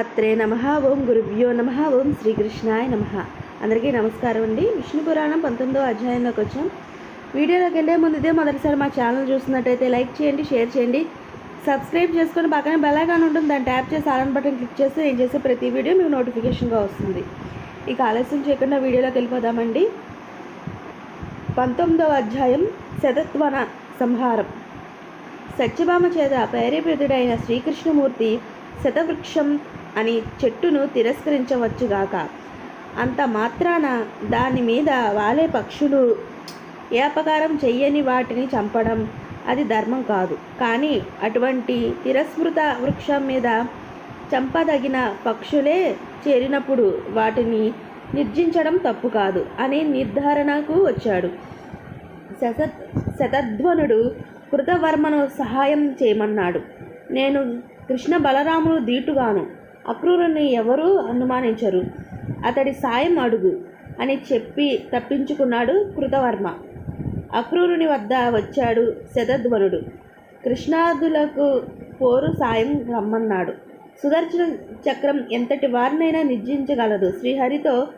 అత్రే నమ ఓం గురుభ్యో నమ ఓం శ్రీకృష్ణాయ నమ. అందరికీ నమస్కారం అండి. విష్ణు పురాణం పంతొమ్మిదో అధ్యాయంలోకి వచ్చాం. వీడియోలోకి వెళ్ళే ముందుదే మొదటిసారి మా ఛానల్ చూస్తున్నట్టయితే లైక్ చేయండి షేర్ చేయండి. సబ్స్క్రైబ్ చేసుకొని పక్కనే బెల్ ఉంటుంది దాన్ని ట్యాప్ చేసి ఆలన్ బటన్ క్లిక్ చేస్తే నేను చేసే ప్రతి వీడియో మీకు నోటిఫికేషన్గా వస్తుంది. ఇక ఆలస్యం చేయకుండా వీడియోలోకి వెళ్ళిపోదామండి. పంతొమ్మిదవ అధ్యాయం శతత్వన సంహారం. సత్యభామ చేత ప్రేరేపితుడైన శ్రీకృష్ణమూర్తి శతవృక్షం అని చెట్టును తిరస్కరించవచ్చుగాక అంత మాత్రాన దాని మీద వాలే పక్షులు ఏ అపకారం చెయ్యని వాటిని చంపడం అది ధర్మం కాదు. కానీ అటువంటి తిరస్మృత వృక్షం మీద చంపదగిన పక్షులే చేరినప్పుడు వాటిని నిర్జించడం తప్పు కాదు అనే నిర్ధారణకు వచ్చాడు. శత శతధ్వనుడు కృతవర్మను సహాయం చేయమన్నాడు. నేను కృష్ణ బలరాములు దీటుగాను అక్రూరుని ఎవరూ అనుమానించరు. అతడి సాయం అడుగు అని చెప్పి తప్పించుకున్నాడు కృతవర్మ. అక్రూరుని వద్ద వచ్చాడు శతధ్వనుడు. కృష్ణాదులకు పోరు సాయం రమ్మన్నాడు. సుదర్శన చక్రం ఎంతటి వారినైనా నిర్జించగలదు శ్రీహరితో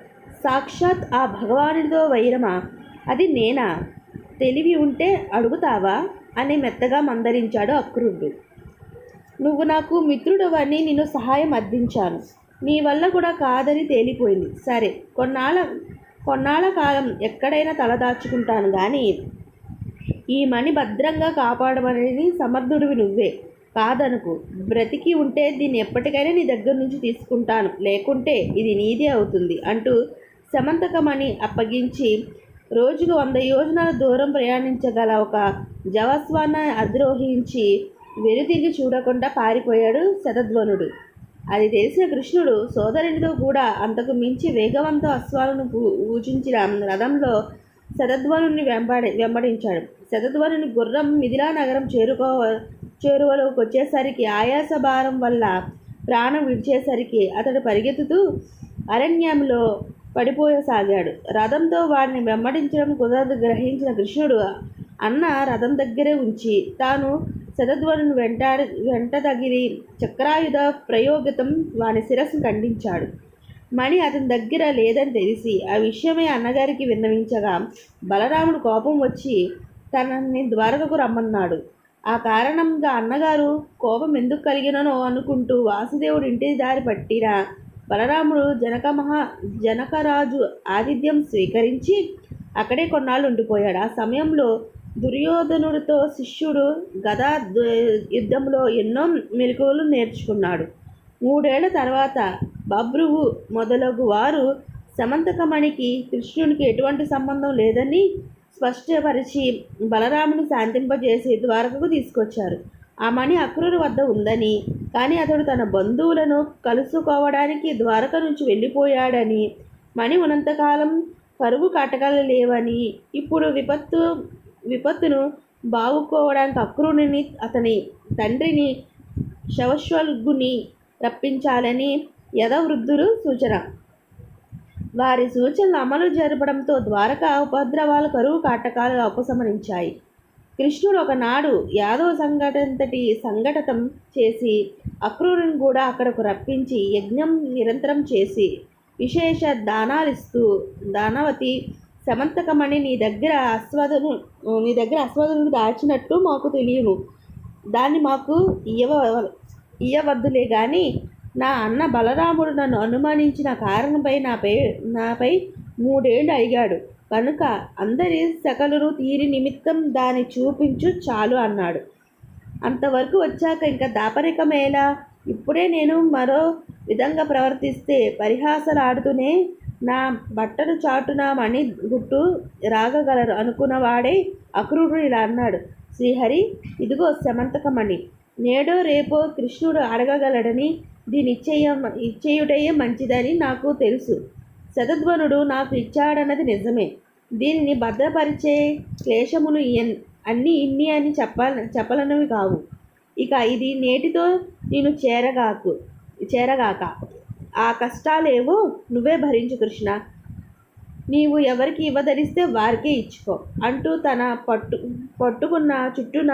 సాక్షాత్ ఆ భగవానుడితో వైరమా? అది నేనా? తెలివి ఉంటే అడుగుతావా? అని మెత్తగా మందరించాడు అక్రూరుడు నువ్వు నాకు మిత్రుడవని నేను సహాయం అర్థించాను. నీ వల్ల కూడా కాదని తేలిపోయింది. సరే కొన్నాళ్ళ కొన్నాళ్ళ కాలం ఎక్కడైనా తలదాచుకుంటాను కానీ ఈ మణి భద్రంగా కాపాడమనేది సమర్థుడివి నువ్వే. కాదనుకు. బ్రతికి ఉంటే దీన్ని ఎప్పటికైనా నీ దగ్గర నుంచి తీసుకుంటాను. లేకుంటే ఇది నీదే అవుతుంది అంటూ సమంతకమణి అప్పగించి రోజుకు వంద యోజనాల దూరం ప్రయాణించగల ఒక జవస్వాన్ని అధిరోహించి వెనుతిరిగి చూడకుండా పారిపోయాడు శతధ్వనుడు అది తెలిసిన కృష్ణుడు సోదరునితో కూడా అంతకు మించి వేగవంత అశ్వాలను పూజించిన రథంలో శతధ్వనుని వెంబడి వెంబడించాడు. శతధ్వనుని గుర్రం మిథిలా నగరం చేరుకో చేరువలోకి వచ్చేసరికి ఆయాస భారం వల్ల ప్రాణం విడిచేసరికి అతడు పరిగెత్తుతూ అరణ్యంలో పడిపోయసాగాడు రథంతో వాడిని వెంబడించడం కుదరదు గ్రహించిన కృష్ణుడు అన్న రథం దగ్గరే ఉంచి తాను శతధ్వనుని వెంట వెంటదగిరి చక్రాయుధ ప్రయోగితం వాని శిరస్సు ఖండించాడు. మణి అతని దగ్గర లేదని తెలిసి ఆ విషయమే అన్నగారికి విన్నవించగా బలరాముడు కోపం వచ్చి తనని ద్వారకకు రమ్మన్నాడు. ఆ కారణంగా అన్నగారు కోపం ఎందుకు కలిగిననో అనుకుంటూ వాసుదేవుడు ఇంటి దారి పట్టిన బలరాముడు జనక మహా జనకరాజు ఆతిథ్యం స్వీకరించి అక్కడే కొన్నాళ్ళు ఉండిపోయాడు. ఆ సమయంలో దుర్యోధనుడితో శిష్యుడు గదా యుద్ధంలో ఎన్నో మెలకువలు నేర్చుకున్నాడు. మూడేళ్ళ తర్వాత బబ్రువు మొదలగు వారు సమంతకమణికి కృష్ణునికి ఎటువంటి సంబంధం లేదని స్పష్టపరిచి బలరాముని శాంతింపజేసి ద్వారకకు తీసుకొచ్చారు. ఆ మణి అక్రూరు వద్ద ఉందని కానీ అతడు తన బంధువులను కలుసుకోవడానికి ద్వారక నుంచి వెళ్ళిపోయాడని మణి ఉన్నంతకాలం పరుగు కాటకాలు లేవని ఇప్పుడు విపత్తు విపత్తును బావుకోవడానికి అక్రూరుని అతని తండ్రిని శవశ్వల్గుని రప్పించాలని యథవృద్ధులు సూచన. వారి సూచనలు అమలు జరపడంతో ద్వారకా ఉపద్రవాలు కరువు కాటకాలు ఉపశమనించాయి. కృష్ణుడు ఒకనాడు యాదవ సంఘటంతటి సంఘటతం చేసి అక్రూరుని కూడా అక్కడకు రప్పించి యజ్ఞం నిరంతరం చేసి విశేష దానాలిస్తూ దానవతి సమంతకమణి నీ దగ్గర ఆస్వాదను నీ దగ్గర అస్వాదను దాచినట్టు మాకు తెలియను దాన్ని మాకు ఇయ్యవ ఇయ్యవద్దులే కానీ నా అన్న బలరాముడు నన్ను అనుమానించిన కారణంపై నా పే నాపై మూడేళ్ళు అడిగాడు కనుక అందరి సకలురు తీరి నిమిత్తం దాన్ని చూపించు చాలు అన్నాడు. అంతవరకు వచ్చాక ఇంకా దాపరికమేలా ఇప్పుడే నేను మరో విధంగా ప్రవర్తిస్తే పరిహాసలాడుతూనే నా బట్టలు చాటున మణి గుట్టు రాగగలరు అనుకున్నవాడే అక్రూరుడు ఇలా అన్నాడు. శ్రీహరి ఇదిగో సమంతకమణి నేడో రేపో కృష్ణుడు అడగగలడని దీని ఇచ్చేయ ఇచ్చేయుటయే మంచిదని నాకు తెలుసు. శతధ్వనుడు నాకు ఇచ్చాడన్నది నిజమే. దీనిని భద్రపరిచే క్లేశములు అన్నీ ఇన్ని అని చెప్ప చెప్పలనవి కావు. ఇక ఇది నేటితో నేను చేరగాకు చేరగాక. ఆ కష్టాలేవో నువ్వే భరించు కృష్ణ. నీవు ఎవరికి ఇవ్వదలిస్తే వారికే ఇచ్చుకో. అంటూ తన పట్టు పట్టుకున్న చుట్టూన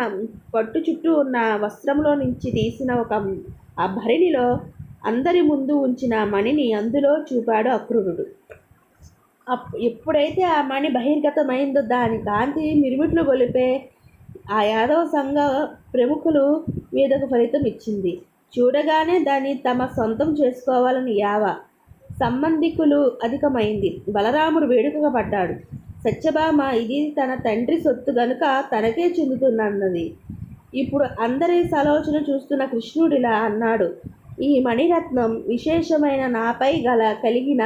పట్టు చుట్టూ ఉన్న వస్త్రంలో నుంచి తీసిన ఒక ఆ భరిణిలో అందరి ముందు ఉంచిన మణిని అందులో చూపాడు అక్రూరుడు. అప్ ఎప్పుడైతే ఆ మణి బహిర్గతమైందో దాని కాంతి మిరుమిట్లు గొలిపే ఆ యాదవ సంఘ ప్రముఖులు మీదకు ఫలితం ఇచ్చింది. చూడగానే దాన్ని తమ సొంతం చేసుకోవాలని యావ. సంబంధికులు అధికమైంది. బలరాముడు వేడుకగా పడ్డాడు. సత్యభామ ఇది తన తండ్రి సొత్తు గనుక తనకే చెందుతున్నది ఇప్పుడు అందరి సలోచన చూస్తున్న కృష్ణుడిలా అన్నాడు. ఈ మణిరత్నం విశేషమైన నాపై గల కలిగిన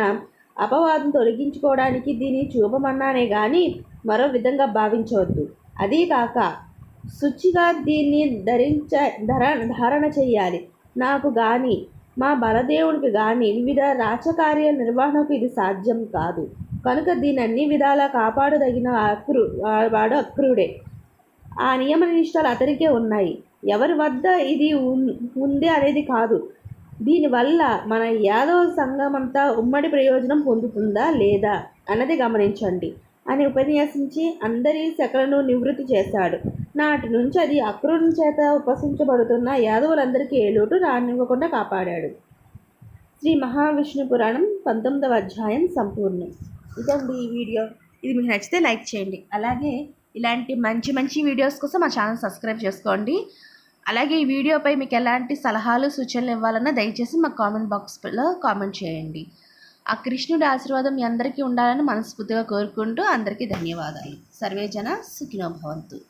అపవాదం తొలగించుకోవడానికి దీన్ని చూపమన్నానే కానీ మరో విధంగా భావించవద్దు. అదీ కాక శుచిగా దీన్ని ధరించ ధర ధారణ చేయాలి. నాకు కానీ మా బలదేవునికి కానీ వివిధ రాచకార్య నిర్వహణకు ఇది సాధ్యం కాదు. కనుక దీన్ని అన్ని విధాలా కాపాడదగిన అక్రు వాడు అక్రూడే. ఆ నియమ నిష్టలు అతనికే ఉన్నాయి. ఎవరి వద్ద ఇది ఉంది అనేది కాదు. దీనివల్ల మన యాదవ సంఘమంతా ఉమ్మడి ప్రయోజనం పొందుతుందా లేదా అన్నది గమనించండి. అని ఉపన్యాసించి అందరి శకలను నివృత్తి చేశాడు. నాటి నుంచి అది అక్రూరుని చేత ఉపసించబడుతున్న యాదవులందరికీ ఏలూటు లోటు రానివ్వకుండా కాపాడాడు. శ్రీ మహావిష్ణు పురాణం పంతొమ్మిదవ అధ్యాయం సంపూర్ణం. ఇదండి ఈ వీడియో. ఇది మీకు నచ్చితే లైక్ చేయండి. అలాగే ఇలాంటి మంచి మంచి వీడియోస్ కోసం మా ఛానల్ సబ్స్క్రైబ్ చేసుకోండి. అలాగే ఈ వీడియోపై మీకు ఎలాంటి సలహాలు సూచనలు ఇవ్వాలన్నా దయచేసి మా కామెంట్ బాక్స్లో కామెంట్ చేయండి. ఆ కృష్ణుడి ఆశీర్వాదం మీ అందరికీ ఉండాలని మనస్ఫూర్తిగా కోరుకుంటూ అందరికీ ధన్యవాదాలు. సర్వేజన సుఖినో భవంతు.